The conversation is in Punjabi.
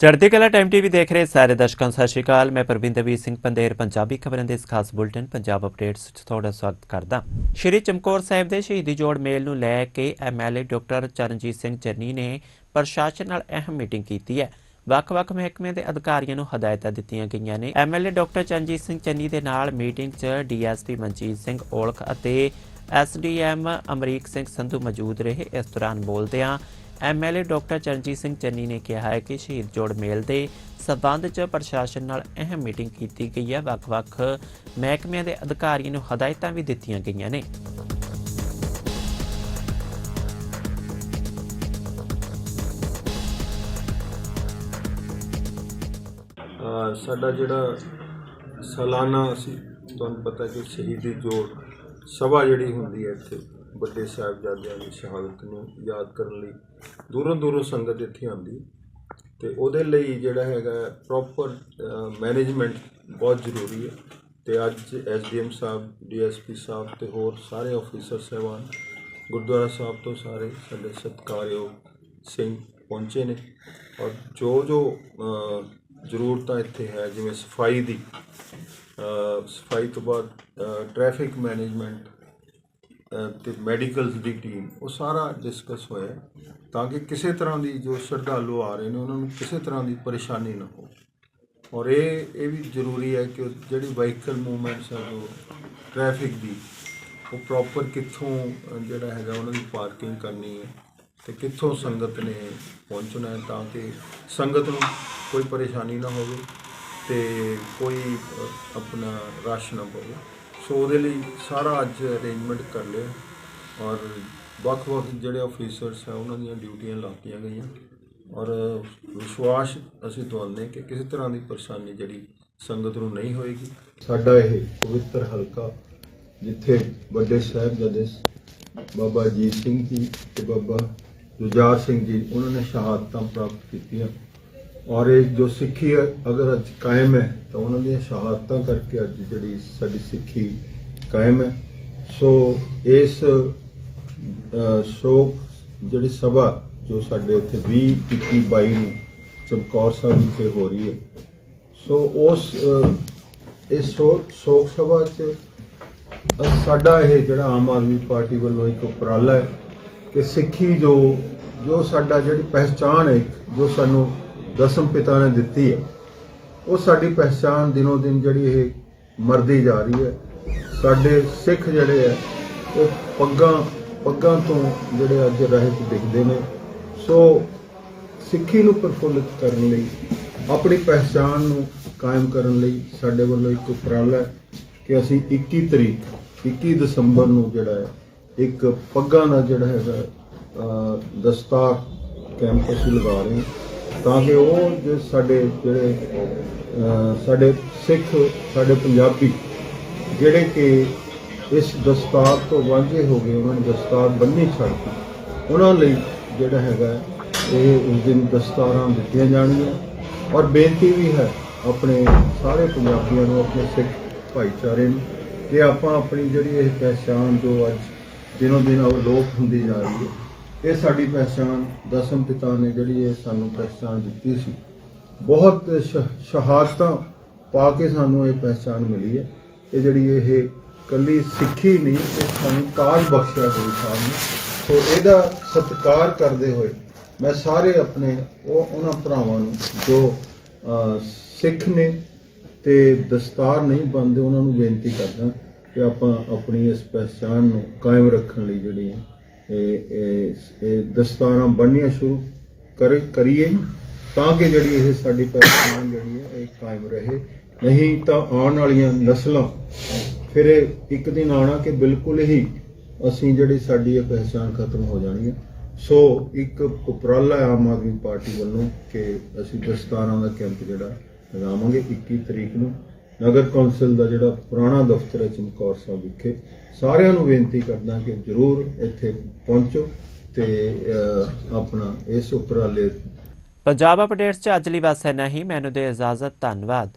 ਚੜ੍ਹਦੀ ਕਲਾ ਟਾਈਮ ਟੀਵੀ ਦੇਖ ਰਹੇ ਸਾਰੇ ਦਰਸ਼ਕਾਂ ਸਤਿ ਸ਼੍ਰੀ ਅਕਾਲ। ਮੈਂ ਪ੍ਰਵਿੰਦਰਵੀਰ ਸਿੰਘ ਪੰਦੇਰ, ਪੰਜਾਬੀ ਖਬਰਾਂ ਦੇ ਇਸ ਖਾਸ ਬੁਲਟਨ, ਪੰਜਾਬ ਅਪਡੇਟਸ ਵਿੱਚ ਤੁਹਾਡਾ ਸਵਾਗਤ ਕਰਦਾ ਸ਼੍ਰੀ ਚਮਕੌਰ ਸਾਹਿਬ ਦੇ ਸ਼ਹੀਦੀ ਜੋੜ ਮੇਲ ਨੂੰ ਲੈ ਕੇ ਐਮਐਲਏ ਡਾਕਟਰ ਚਰਨਜੀਤ ਸਿੰਘ ਚੰਨੀ ਨੇ ਪ੍ਰਸ਼ਾਸਨ ਨਾਲ ਅਹਿਮ ਮੀਟਿੰਗ ਕੀਤੀ ਹੈ। ਵੱਖ-ਵੱਖ ਮਹਿਕਮਿਆਂ ਦੇ ਅਧਿਕਾਰੀਆਂ ਨੂੰ ਹਦਾਇਤਾਂ ਦਿੱਤੀਆਂ ਗਈਆਂ ਨੇ। ਐਮਐਲਏ ਡਾਕਟਰ ਚਰਨਜੀਤ ਸਿੰਘ ਚੰਨੀ ਦੇ ਨਾਲ ਮੀਟਿੰਗ 'ਚ ਡੀਐਸਪੀ ਮਨਜੀਤ ਸਿੰਘ ਔਲਖ ਅਤੇ ਐਸਡੀਐਮ ਅਮਰੀਕ ਸਿੰਘ ਸੰਧੂ ਮੌਜੂਦ ਰਹੇ। ਇਸ ਦੌਰਾਨ ਬੋਲਦਿਆਂ ਐਮਐਲਏ ਡਾਕਟਰ ਚਰਨਜੀਤ ਸਿੰਘ ਚੰਨੀ ਨੇ ਕਿਹਾ ਹੈ ਕਿ ਸ਼ਹੀਦ ਜੋੜ ਮੇਲ ਦੇ ਸਬੰਧ 'ਚ ਪ੍ਰਸ਼ਾਸਨ ਨਾਲ ਅਹਿਮ ਮੀਟਿੰਗ ਕੀਤੀ ਗਈ ਹੈ। ਵੱਖ-ਵੱਖ ਮਹਿਕਮਿਆਂ ਦੇ ਅਧਿਕਾਰੀਆਂ ਨੂੰ ਹਦਾਇਤਾਂ ਵੀ ਦਿੱਤੀਆਂ ਗਈਆਂ ਨੇ। ਸਾਡਾ ਜਿਹੜਾ ਸਾਲਾਨਾ ਸੀ ਤੁਹਾਨੂੰ ਪਤਾ ਕਿ ਸ਼ਹੀਦੀ ਜੋੜ ਸਭਾ ਜਿਹੜੀ ਹੁੰਦੀ ਹੈ ਇੱਥੇ ਵੱਡੇ ਸਾਹਿਬਜ਼ਾਦਿਆਂ ਦੀ ਸ਼ਹਾਦਤ ਨੂੰ ਯਾਦ ਕਰਨ ਲਈ ਦੂਰੋਂ ਦੂਰੋਂ ਸੰਗਤ ਇੱਥੇ ਆਉਂਦੀ ਤੇ ਉਹਦੇ ਲਈ ਜਿਹੜਾ ਹੈਗਾ ਪ੍ਰੋਪਰ ਮੈਨੇਜਮੈਂਟ ਬਹੁਤ ਜ਼ਰੂਰੀ ਹੈ ਤੇ ਅੱਜ ਐਸਡੀਐਮ ਸਾਹਿਬ ਡੀਐਸਪੀ ਸਾਹਿਬ ਤੇ ਹੋਰ ਸਾਰੇ ਅਫੀਸਰ ਸਹਿਬਾਨ ਗੁਰਦੁਆਰਾ ਸਾਹਿਬ ਤੋਂ ਸਾਰੇ ਸਾਡੇ ਸਤਿਕਾਰਯੋਗ ਸਿੰਘ ਪਹੁੰਚੇ ਨੇ ਔਰ ਜੋ ਜੋ ਜ਼ਰੂਰਤਾਂ ਇੱਥੇ ਹੈ, ਜਿਵੇਂ ਸਫ਼ਾਈ ਦੀ ਸਫ਼ਾਈ ਤੋਂ ਬਾਅਦ ਟ੍ਰੈਫਿਕ ਮੈਨੇਜਮੈਂਟ ਤੇ ਮੈਡੀਕਲਸ ਦੀ ਟੀਮ, ਉਹ ਸਾਰਾ ਡਿਸਕਸ ਹੋਇਆ ਤਾਂ ਕਿ ਕਿਸੇ ਤਰ੍ਹਾਂ ਦੀ ਜੋ ਸ਼ਰਧਾਲੂ ਆ ਰਹੇ ਨੇ, ਉਹਨਾਂ ਨੂੰ ਕਿਸੇ ਤਰ੍ਹਾਂ ਦੀ ਪਰੇਸ਼ਾਨੀ ਨਾ ਹੋ ਔਰ ਇਹ ਇਹ ਵੀ ਜ਼ਰੂਰੀ ਹੈ ਕਿ ਜਿਹੜੀ ਵਹੀਕਲ ਮੂਵਮੈਂਟਸ ਹੈ ਜੋ ਟ੍ਰੈਫਿਕ ਦੀ, ਉਹ ਪ੍ਰੋਪਰ ਕਿੱਥੋਂ ਜਿਹੜਾ ਹੈਗਾ, ਉਹਨਾਂ ਦੀ ਪਾਰਕਿੰਗ ਕਰਨੀ ਹੈ ਤੇ ਕਿੱਥੋਂ ਸੰਗਤ ਨੇ ਪਹੁੰਚਣਾ ਹੈ ਤਾਂ ਕਿ ਸੰਗਤ ਨੂੰ ਕੋਈ ਪਰੇਸ਼ਾਨੀ ਨਾ ਹੋਵੇ ਤੇ ਕੋਈ ਆਪਣਾ ਰਸ਼ ਨਾ ਪਵੇ। ਸੋ ਉਹਦੇ ਲਈ ਸਾਰਾ ਅੱਜ ਅਰੇਂਜਮੈਂਟ ਕਰ ਲਿਆ। ਔਰ ਵੱਖ-ਵੱਖ ਜਿਹੜੇ ਆਫੀਸਰਸ ਆ, ਉਹਨਾਂ ਦੀਆਂ ਡਿਊਟੀਆਂ ਲਾਤੀਆਂ ਗਈਆਂ। ਔਰ ਵਿਸ਼ਵਾਸ ਅਸੀਂ ਦਵਾਉਂਦੇ ਕਿ ਕਿਸੇ ਤਰ੍ਹਾਂ ਦੀ ਪਰੇਸ਼ਾਨੀ ਜਿਹੜੀ ਸੰਗਤ ਨੂੰ ਨਹੀਂ ਹੋਏਗੀ। ਸਾਡਾ ਇਹ ਪਵਿੱਤਰ ਹਲਕਾ, ਜਿੱਥੇ ਵੱਡੇ ਸਾਹਿਬਜ਼ਾਦੇ ਬਾਬਾ ਅਜੀਤ ਸਿੰਘ ਜੀ ਤੇ ਬਾਬਾ ਜੁਝਾਰ ਸਿੰਘ ਜੀ, ਉਹਨਾਂ ਨੇ ਸ਼ਹਾਦਤਾਂ ਪ੍ਰਾਪਤ ਕੀਤੀਆਂ। ਔਰ ਇਹ ਜੋ ਸਿੱਖੀ ਅਗਰ ਅੱਜ ਕਾਇਮ ਹੈ ਤਾਂ ਉਹਨਾਂ ਦੀਆਂ ਸ਼ਹਾਦਤਾਂ ਕਰਕੇ ਅੱਜ ਜਿਹੜੀ ਸਾਡੀ ਸਿੱਖੀ ਕਾਇਮ ਹੈ। ਸੋ ਇਸ ਸ਼ੋਕ ਜਿਹੜੀ ਸਭਾ ਜੋ ਸਾਡੇ ਇੱਥੇ 20 21 22 ਨੂੰ ਚਮਕੌਰ ਸਾਹਿਬ ਵਿਖੇ ਹੋ ਰਹੀ ਹੈ ਸੋ ਉਸ ਇਸ ਸ਼ੋਕ ਸ਼ੋਕ ਸਭਾ 'ਚ ਸਾਡਾ ਇਹ ਜਿਹੜਾ ਆਮ ਆਦਮੀ ਪਾਰਟੀ ਵੱਲੋਂ ਇੱਕ ਉਪਰਾਲਾ ਹੈ ਕਿ ਸਿੱਖੀ ਜੋ ਜੋ ਸਾਡਾ ਜਿਹੜੀ ਪਹਿਚਾਣ ਹੈ ਇੱਕ, ਜੋ ਸਾਨੂੰ ਦਸਮ ਪਿਤਾ ਨੇ ਦਿੱਤੀ ਹੈ। ਉਹ ਸਾਡੀ ਪਹਿਚਾਣ ਦਿਨੋ ਦਿਨ ਜਿਹੜੀ ਇਹ ਮਰਦੀ ਜਾ ਰਹੀ ਹੈ। ਸਾਡੇ ਸਿੱਖ ਜਿਹੜੇ ਹੈ, ਉਹ ਪੱਗਾਂ ਪੱਗਾਂ ਤੋਂ ਜਿਹੜੇ ਅੱਜ ਰਹਿਤ ਦਿਖਦੇ ਨੇ। ਸੋ ਸਿੱਖੀ ਨੂੰ ਪ੍ਰਫੁੱਲਿਤ ਕਰਨ ਲਈ, ਆਪਣੀ ਪਹਿਚਾਣ ਨੂੰ ਕਾਇਮ ਕਰਨ ਲਈ ਸਾਡੇ ਵੱਲੋਂ ਇੱਕ ਉਪਰਾਲਾ ਹੈ ਕਿ ਅਸੀਂ 21 ਤਰੀਕ 21 ਦਸੰਬਰ ਨੂੰ ਜਿਹੜਾ ਹੈ, ਇੱਕ ਪੱਗਾਂ ਦਾ ਜਿਹੜਾ ਹੈਗਾ ਦਸਤਾਰ ਕੈਂਪ ਅਸੀਂ ਲਗਾ ਰਹੇ ਹਾਂ। ਤਾਂ ਕਿ ਉਹ ਜੋ ਸਾਡੇ ਜਿਹੜੇ ਸਾਡੇ ਸਿੱਖ, ਸਾਡੇ ਪੰਜਾਬੀ ਜਿਹੜੇ ਕਿ ਇਸ ਦਸਤਾਰ ਤੋਂ ਵਾਂਝੇ ਹੋ ਗਏ, ਉਹਨਾਂ ਨੇ ਦਸਤਾਰ ਬੰਨੀ ਛੱਡਤੀ ਉਹਨਾਂ ਲਈ ਜਿਹੜਾ ਹੈਗਾ, ਇਹ ਉਸ ਦਿਨ ਦਸਤਾਰਾਂ ਦਿੱਤੀਆਂ ਜਾਣਗੀਆਂ। ਔਰ ਬੇਨਤੀ ਵੀ ਹੈ ਆਪਣੇ ਸਾਰੇ ਪੰਜਾਬੀਆਂ ਨੂੰ, ਆਪਣੇ ਸਿੱਖ ਭਾਈਚਾਰੇ ਨੂੰ, ਕਿ ਆਪਾਂ ਆਪਣੀ ਜਿਹੜੀ ਇਹ ਪਹਿਚਾਣ ਜੋ ਅੱਜ ਦਿਨੋਂ ਦਿਨ ਅਲੋਪ ਹੁੰਦੀ ਜਾ ਰਹੀ ਹੈ ਇਹ ਸਾਡੀ ਪਹਿਚਾਣ, ਦਸਮ ਪਿਤਾ ਨੇ ਜਿਹੜੀ ਇਹ ਸਾਨੂੰ ਪਹਿਚਾਣ ਦਿੱਤੀ ਸੀ। ਬਹੁਤ ਸ਼- ਸ਼ਹਾਦਤਾਂ ਪਾ ਕੇ ਸਾਨੂੰ ਇਹ ਪਹਿਚਾਣ ਮਿਲੀ ਹੈ। ਇਹ ਜਿਹੜੀ ਇਹ ਕੱਲੀ ਸਿੱਖੀ ਨਹੀਂ, ਇਹ ਸਾਨੂੰ ਤਾਜ ਬਖਸ਼ਿਆ ਗੁਰੂ ਸਾਹਿਬ ਨੇ। ਸੋ ਇਹਦਾ ਸਤਿਕਾਰ ਕਰਦੇ ਹੋਏ ਮੈਂ ਸਾਰੇ ਆਪਣੇ, ਉਹ ਉਹਨਾਂ ਭਰਾਵਾਂ ਨੂੰ ਜੋ ਸਿੱਖ ਨੇ ਤੇ ਦਸਤਾਰ ਨਹੀਂ ਬੰਨਦੇ ਉਹਨਾਂ ਨੂੰ ਬੇਨਤੀ ਕਰਦਾ ਕਿ ਆਪਾਂ ਆਪਣੀ ਇਸ ਪਹਿਚਾਣ ਨੂੰ ਕਾਇਮ ਰੱਖਣ ਲਈ ਜਿਹੜੀ ਹੈ ਦਸਤਾਰਾਂ ਬੰਨ੍ਹਣੀਆਂ ਸ਼ੁਰੂ ਕਰ, ਕਰੀਏ ਤਾਂ ਕਿ ਜਿਹੜੀ ਇਹ ਸਾਡੀ ਪਹਿਚਾਣ ਜਿਹੜੀ ਹੈ, ਇਹ ਕਾਇਮ ਰਹੇ। ਨਹੀਂ ਤਾਂ ਆਉਣ ਵਾਲੀਆਂ ਨਸਲਾਂ, ਫਿਰ ਇਹ ਇੱਕ ਦਿਨ ਆਣਾ ਕਿ ਬਿਲਕੁਲ ਹੀ ਅਸੀਂ ਜਿਹੜੀ ਸਾਡੀ ਇਹ ਪਹਿਚਾਣ ਖਤਮ ਹੋ ਜਾਣੀ ਹੈ। ਸੋ ਇੱਕ ਉਪਰਾਲਾ ਆਮ ਆਦਮੀ ਪਾਰਟੀ ਵੱਲੋਂ ਕਿ ਅਸੀਂ ਦਸਤਾਰਾਂ ਦਾ ਕੈਂਪ ਜਿਹੜਾ ਲਗਾਵਾਂਗੇ 21 ਤਰੀਕ ਨੂੰ। ਨਗਰ ਕੌਂਸਲ ਦਾ ਜਿਹੜਾ ਪੁਰਾਣਾ ਦਫ਼ਤਰ ਹੈ ਚਮਕੌਰ ਸਾਹਿਬ ਵਿਖੇ, ਸਾਰਿਆਂ ਨੂੰ ਬੇਨਤੀ ਕਰਦਾ ਕਿ ਜਰੂਰ ਇੱਥੇ ਪਹੁੰਚੋ ਤੇ ਆਪਣਾ ਇਸ ਉਪਰਾਲੇ ਪੰਜਾਬ ਅਪਡੇਟਸ 'ਚ ਅੱਜ ਲਈ ਬਸ ਇੰਨਾ ਹੀ। ਮੈਨੂੰ ਦੇ ਇਜਾਜ਼ਤ, ਧੰਨਵਾਦ।